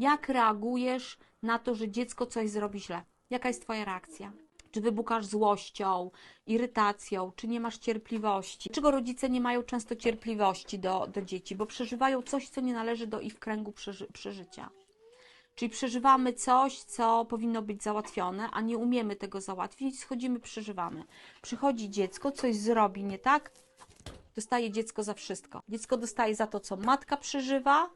Jak reagujesz na to, że dziecko coś zrobi źle? Jaka jest Twoja reakcja? Czy wybukasz złością, irytacją, czy nie masz cierpliwości? Dlaczego rodzice nie mają często cierpliwości do, do dzieci? Bo przeżywają coś, co nie należy do ich kręgu przeży, przeżycia. Czyli przeżywamy coś, co powinno być załatwione, a nie umiemy tego załatwić, schodzimy, przeżywamy. Przychodzi dziecko, coś zrobi nie tak, dostaje dziecko za wszystko. Dziecko dostaje za to, co matka przeżywa,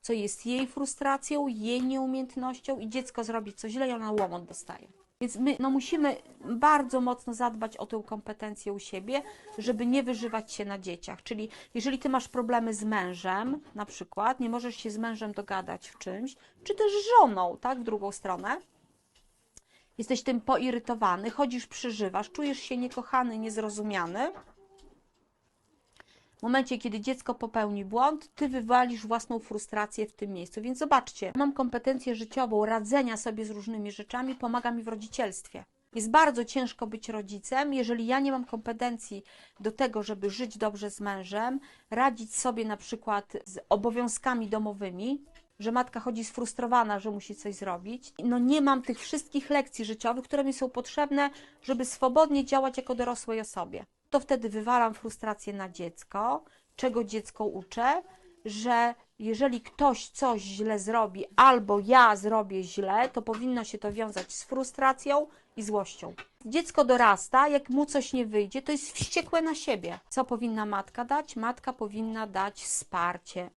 co jest jej frustracją, jej nieumiejętnością i dziecko zrobi coś źle i ona łomot dostaje. Więc my no, musimy bardzo mocno zadbać o tę kompetencję u siebie, żeby nie wyżywać się na dzieciach. Czyli jeżeli ty masz problemy z mężem, na przykład, nie możesz się z mężem dogadać w czymś, czy też z żoną, tak, w drugą stronę, jesteś tym poirytowany, chodzisz, przeżywasz, czujesz się niekochany, niezrozumiany, w momencie, kiedy dziecko popełni błąd, ty wywalisz własną frustrację w tym miejscu. Więc zobaczcie, mam kompetencję życiową radzenia sobie z różnymi rzeczami, pomaga mi w rodzicielstwie. Jest bardzo ciężko być rodzicem, jeżeli ja nie mam kompetencji do tego, żeby żyć dobrze z mężem, radzić sobie na przykład z obowiązkami domowymi, że matka chodzi sfrustrowana, że musi coś zrobić. No nie mam tych wszystkich lekcji życiowych, które mi są potrzebne, żeby swobodnie działać jako dorosłej osobie. To wtedy wywalam frustrację na dziecko, czego dziecko uczę, że jeżeli ktoś coś źle zrobi, albo ja zrobię źle, to powinno się to wiązać z frustracją i złością. Dziecko dorasta, jak mu coś nie wyjdzie, to jest wściekłe na siebie. Co powinna matka dać? Matka powinna dać wsparcie,